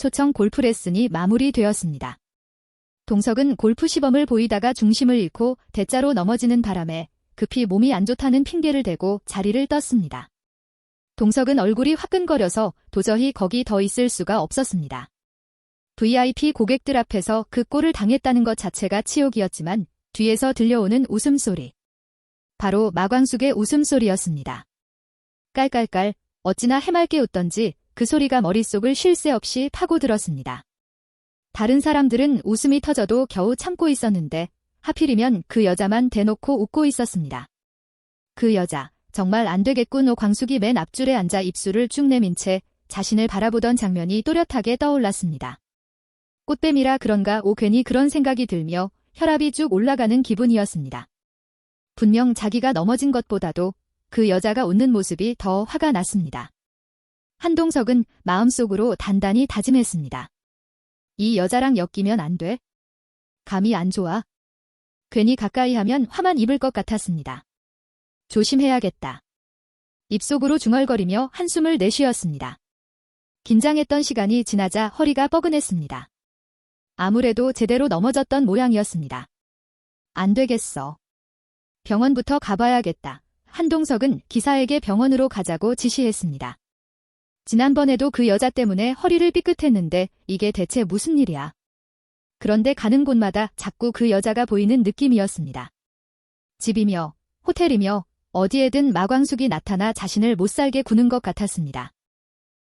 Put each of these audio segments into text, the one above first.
초청 골프 레슨이 마무리되었습니다. 동석은 골프 시범을 보이다가 중심을 잃고 대자로 넘어지는 바람에 급히 몸이 안 좋다는 핑계를 대고 자리를 떴습니다. 동석은 얼굴이 화끈거려서 도저히 거기 더 있을 수가 없었습니다. VIP 고객들 앞에서 그 꼴을 당했다는 것 자체가 치욕이었지만 뒤에서 들려오는 웃음소리. 바로 마광숙의 웃음소리였습니다. 깔깔깔 어찌나 해맑게 웃던지 그 소리가 머릿속을 쉴 새 없이 파고들었습니다. 다른 사람들은 웃음이 터져도 겨우 참고 있었는데 하필이면 그 여자만 대놓고 웃고 있었습니다. 그 여자, 정말 안 되겠군 오 광숙이 맨 앞줄에 앉아 입술을 쭉 내민 채 자신을 바라보던 장면이 또렷하게 떠올랐습니다. 꽃뱀이라 그런가 오 괜히 그런 생각이 들며 혈압이 쭉 올라가는 기분이었습니다. 분명 자기가 넘어진 것보다도 그 여자가 웃는 모습이 더 화가 났습니다. 한동석은 마음속으로 단단히 다짐했습니다. 이 여자랑 엮이면 안 돼. 감이 안 좋아. 괜히 가까이 하면 화만 입을 것 같았습니다. 조심해야겠다. 입속으로 중얼거리며 한숨을 내쉬었습니다. 긴장했던 시간이 지나자 허리가 뻐근했습니다. 아무래도 제대로 넘어졌던 모양이었습니다. 안 되겠어. 병원부터 가봐야겠다. 한동석은 기사에게 병원으로 가자고 지시했습니다. 지난번에도 그 여자 때문에 허리를 삐끗했는데 이게 대체 무슨 일이야. 그런데 가는 곳마다 자꾸 그 여자가 보이는 느낌이었습니다. 집이며 호텔이며 어디에든 마광숙이 나타나 자신을 못살게 구는 것 같았습니다.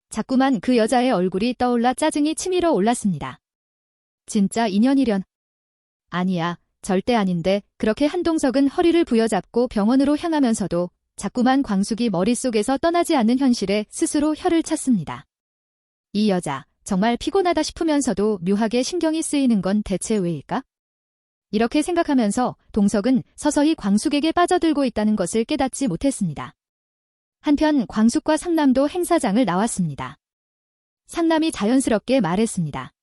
자꾸만 그 여자의 얼굴이 떠올라 짜증이 치밀어 올랐습니다. 진짜 인연이련. 아니야, 절대 아닌데 그렇게 한동석은 허리를 부여잡고 병원으로 향하면서도 자꾸만 광숙이 머릿속에서 떠나지 않는 현실에 스스로 혀를 찼습니다. 이 여자, 정말 피곤하다 싶으면서도 묘하게 신경이 쓰이는 건 대체 왜일까? 이렇게 생각하면서 동석은 서서히 광숙에게 빠져들고 있다는 것을 깨닫지 못했습니다. 한편 광숙과 상남도 행사장을 나왔습니다. 상남이 자연스럽게 말했습니다.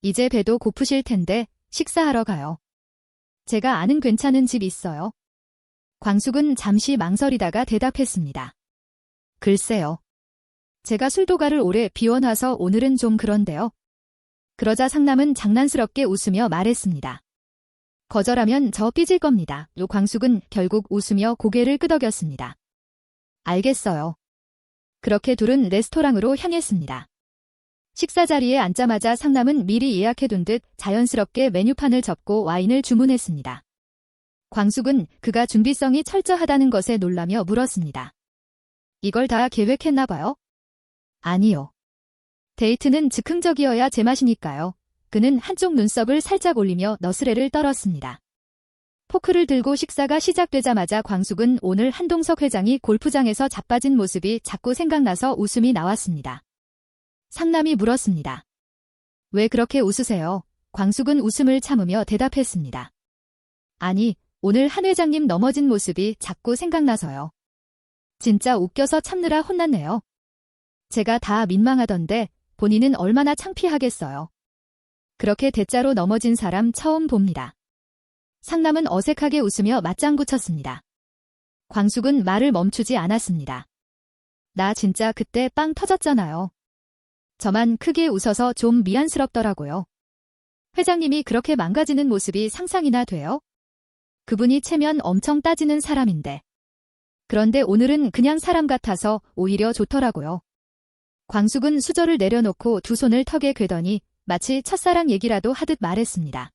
이제 배도 고프실 텐데 식사하러 가요. 제가 아는 괜찮은 집 있어요. 광숙은 잠시 망설이다가 대답했습니다. 글쎄요. 제가 술도가를 오래 비워놔서 오늘은 좀 그런데요. 그러자 상남은 장난스럽게 웃으며 말했습니다. 거절하면 저 삐질 겁니다. 요 광숙은 결국 웃으며 고개를 끄덕였습니다. 알겠어요. 그렇게 둘은 레스토랑으로 향했습니다. 식사 자리에 앉자마자 상남은 미리 예약해둔 듯 자연스럽게 메뉴판을 접고 와인을 주문했습니다. 광숙은 그가 준비성이 철저하다는 것에 놀라며 물었습니다. 이걸 다 계획했나 봐요? 아니요. 데이트는 즉흥적이어야 제맛이니까요. 그는 한쪽 눈썹을 살짝 올리며 너스레를 떨었습니다. 포크를 들고 식사가 시작되자마자 광숙은 오늘 한동석 회장이 골프장에서 자빠진 모습이 자꾸 생각나서 웃음이 나왔습니다. 상남이 물었습니다. 왜 그렇게 웃으세요? 광숙은 웃음을 참으며 대답했습니다. 아니, 오늘 한 회장님 넘어진 모습이 자꾸 생각나서요. 진짜 웃겨서 참느라 혼났네요. 제가 다 민망하던데 본인은 얼마나 창피하겠어요. 그렇게 대자로 넘어진 사람 처음 봅니다. 상남은 어색하게 웃으며 맞장구 쳤습니다. 광숙은 말을 멈추지 않았습니다. 나 진짜 그때 빵 터졌잖아요. 저만 크게 웃어서 좀 미안스럽더라고요. 회장님이 그렇게 망가지는 모습이 상상이나 돼요? 그분이 체면 엄청 따지는 사람인데. 그런데 오늘은 그냥 사람 같아서 오히려 좋더라고요. 광숙은 수저를 내려놓고 두 손을 턱에 괴더니 마치 첫사랑 얘기라도 하듯 말했습니다.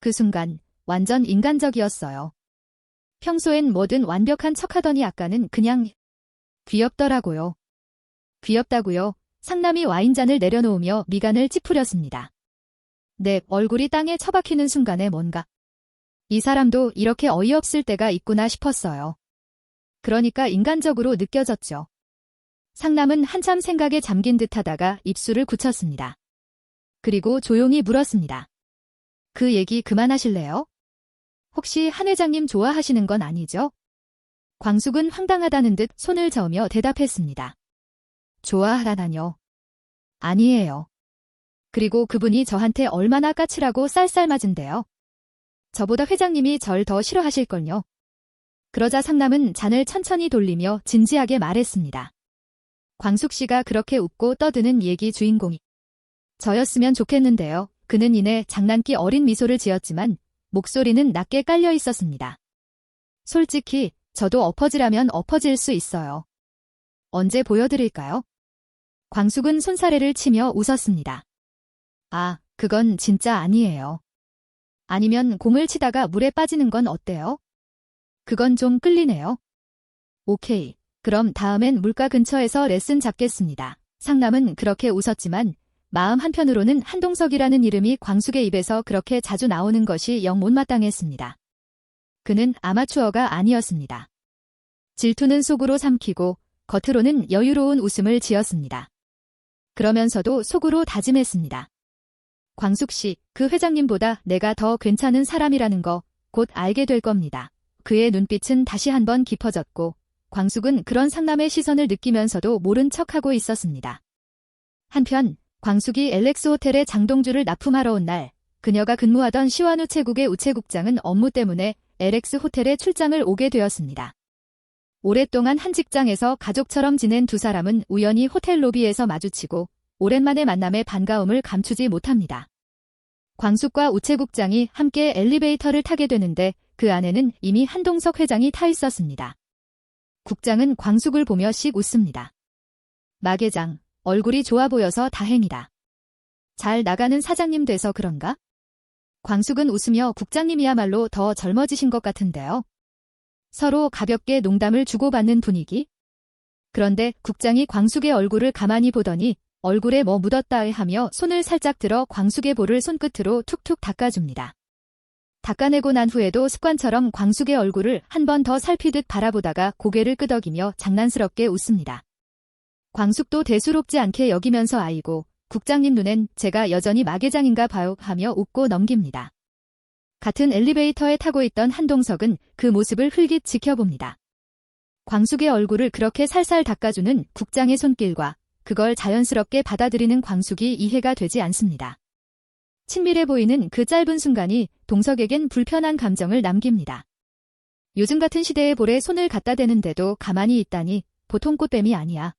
그 순간 완전 인간적이었어요. 평소엔 뭐든 완벽한 척하더니 아까는 그냥 귀엽더라고요. 귀엽다고요. 상남이 와인잔을 내려놓으며 미간을 찌푸렸습니다. 내 얼굴이 땅에 처박히는 순간에 뭔가 이 사람도 이렇게 어이없을 때가 있구나 싶었어요. 그러니까 인간적으로 느껴졌죠. 상남은 한참 생각에 잠긴 듯 하다가 입술을 굳혔습니다. 그리고 조용히 물었습니다. 그 얘기 그만하실래요? 혹시 한 회장님 좋아하시는 건 아니죠? 광숙은 황당하다는 듯 손을 저으며 대답했습니다. 좋아하다뇨. 아니에요. 그리고 그분이 저한테 얼마나 까칠하고 쌀쌀맞은데요. 저보다 회장님이 절 더 싫어하실걸요. 그러자 상남은 잔을 천천히 돌리며 진지하게 말했습니다. 광숙 씨가 그렇게 웃고 떠드는 얘기 주인공이 저였으면 좋겠는데요. 그는 이내 장난기 어린 미소를 지었지만 목소리는 낮게 깔려 있었습니다. 솔직히 저도 엎어지라면 엎어질 수 있어요. 언제 보여드릴까요? 광숙은 손사래를 치며 웃었습니다. 아, 그건 진짜 아니에요. 아니면 공을 치다가 물에 빠지는 건 어때요? 그건 좀 끌리네요. 오케이. 그럼 다음엔 물가 근처에서 레슨 잡겠습니다. 상남은 그렇게 웃었지만 마음 한편으로는 한동석이라는 이름이 광숙의 입에서 그렇게 자주 나오는 것이 영 못마땅했습니다. 그는 아마추어가 아니었습니다. 질투는 속으로 삼키고 겉으로는 여유로운 웃음을 지었습니다. 그러면서도 속으로 다짐했습니다. 광숙 씨, 그 회장님보다 내가 더 괜찮은 사람이라는 거 곧 알게 될 겁니다. 그의 눈빛은 다시 한번 깊어졌고 광숙은 그런 상남의 시선을 느끼면서도 모른 척하고 있었습니다. 한편 광숙이 엘렉스 호텔에 장동주를 납품하러 온 날 그녀가 근무하던 시완 우체국의 우체국장은 업무 때문에 LX 호텔에 출장을 오게 되었습니다. 오랫동안 한 직장에서 가족처럼 지낸 두 사람은 우연히 호텔 로비에서 마주치고 오랜만에 만남에 반가움을 감추지 못합니다. 광숙과 우체국장이 함께 엘리베이터를 타게 되는데 그 안에는 이미 한동석 회장이 타 있었습니다. 국장은 광숙을 보며 씩 웃습니다. 막 회장, 얼굴이 좋아 보여서 다행이다. 잘 나가는 사장님 돼서 그런가? 광숙은 웃으며 국장님이야말로 더 젊어지신 것 같은데요. 서로 가볍게 농담을 주고받는 분위기? 그런데 국장이 광숙의 얼굴을 가만히 보더니 얼굴에 뭐 묻었다 하며 손을 살짝 들어 광숙의 볼을 손끝으로 툭툭 닦아줍니다. 닦아내고 난 후에도 습관처럼 광숙의 얼굴을 한 번 더 살피듯 바라보다가 고개를 끄덕이며 장난스럽게 웃습니다. 광숙도 대수롭지 않게 여기면서 아이고 국장님 눈엔 제가 여전히 마계장인가 봐요 하며 웃고 넘깁니다. 같은 엘리베이터에 타고 있던 한동석은 그 모습을 흘깃 지켜봅니다. 광숙의 얼굴을 그렇게 살살 닦아주는 국장의 손길과 그걸 자연스럽게 받아들이는 광숙이 이해가 되지 않습니다. 친밀해 보이는 그 짧은 순간이 동석에겐 불편한 감정을 남깁니다. 요즘 같은 시대에 볼에 손을 갖다 대는데도 가만히 있다니 보통 꽃뱀이 아니야.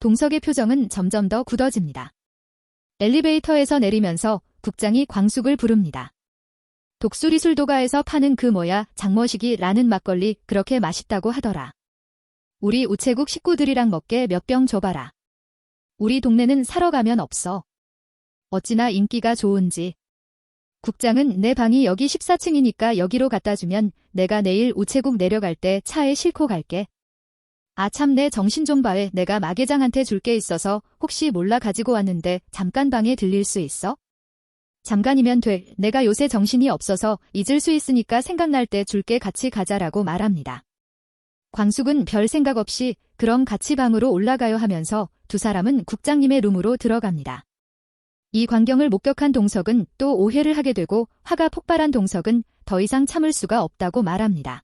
동석의 표정은 점점 더 굳어집니다. 엘리베이터에서 내리면서 국장이 광숙을 부릅니다. 독수리 술도가에서 파는 그 뭐야 장머식이 라는 막걸리 그렇게 맛있다고 하더라. 우리 우체국 식구들이랑 먹게 몇 병 줘봐라. 우리 동네는 사러 가면 없어. 어찌나 인기가 좋은지. 국장은 내 방이 여기 14층이니까 여기로 갖다 주면 내가 내일 우체국 내려갈 때 차에 싣고 갈게. 아 참 내 정신 좀 봐해 내가 마계장한테 줄 게 있어서 혹시 몰라 가지고 왔는데 잠깐 방에 들릴 수 있어? 잠깐이면 돼. 내가 요새 정신이 없어서 잊을 수 있으니까 생각날 때 줄게 같이 가자라고 말합니다. 광숙은 별 생각 없이 그럼 같이 방으로 올라가요 하면서 두 사람은 국장님의 룸으로 들어갑니다. 이 광경을 목격한 동석은 또 오해를 하게 되고 화가 폭발한 동석은 더 이상 참을 수가 없다고 말합니다.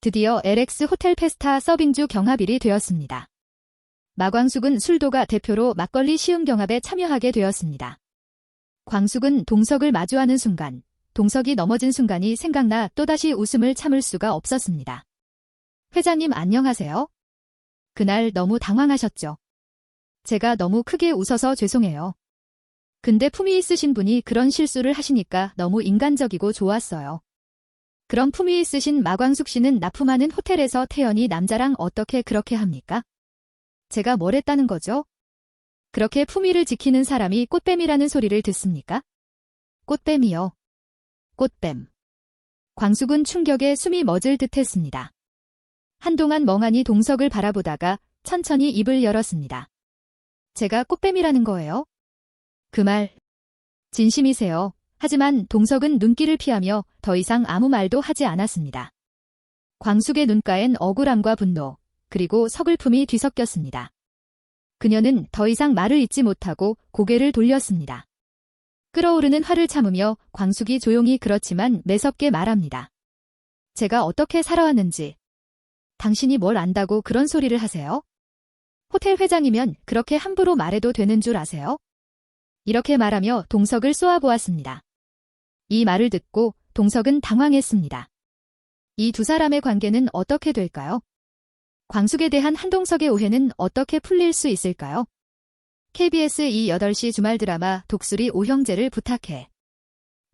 드디어 LX 호텔 페스타 서빙주 경합일이 되었습니다. 마광숙은 술도가 대표로 막걸리 시음 경합에 참여하게 되었습니다. 광숙은 동석을 마주하는 순간, 동석이 넘어진 순간이 생각나 또다시 웃음을 참을 수가 없었습니다. 회장님 안녕하세요. 그날 너무 당황하셨죠. 제가 너무 크게 웃어서 죄송해요. 근데 품위 있으신 분이 그런 실수를 하시니까 너무 인간적이고 좋았어요. 그럼 품위 있으신 마광숙 씨는 납품하는 호텔에서 태연이 남자랑 어떻게 그렇게 합니까? 제가 뭘 했다는 거죠? 그렇게 품위를 지키는 사람이 꽃뱀이라는 소리를 듣습니까? 꽃뱀이요. 꽃뱀. 광숙은 충격에 숨이 멎을 듯 했습니다. 한동안 멍하니 동석을 바라보다가 천천히 입을 열었습니다. 제가 꽃뱀이라는 거예요? 그 말, 진심이세요. 하지만 동석은 눈길을 피하며 더 이상 아무 말도 하지 않았습니다. 광숙의 눈가엔 억울함과 분노, 그리고 서글픔이 뒤섞였습니다. 그녀는 더 이상 말을 잇지 못하고 고개를 돌렸습니다. 끓어오르는 화를 참으며 광숙이 조용히 그렇지만 매섭게 말합니다. 제가 어떻게 살아왔는지, 당신이 뭘 안다고 그런 소리를 하세요? 호텔 회장이면 그렇게 함부로 말해도 되는 줄 아세요? 이렇게 말하며 동석을 쏘아보았습니다. 이 말을 듣고 동석은 당황했습니다. 이 두 사람의 관계는 어떻게 될까요? 광숙에 대한 한동석의 오해는 어떻게 풀릴 수 있을까요? KBS 이 8시 주말 드라마 독수리 오형제를 부탁해.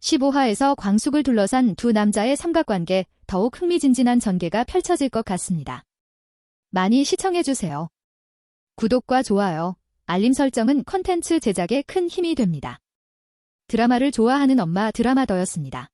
15화에서 광숙을 둘러싼 두 남자의 삼각관계 더욱 흥미진진한 전개가 펼쳐질 것 같습니다. 많이 시청해주세요. 구독과 좋아요, 알림 설정은 컨텐츠 제작에 큰 힘이 됩니다. 드라마를 좋아하는 엄마 드라마더였습니다.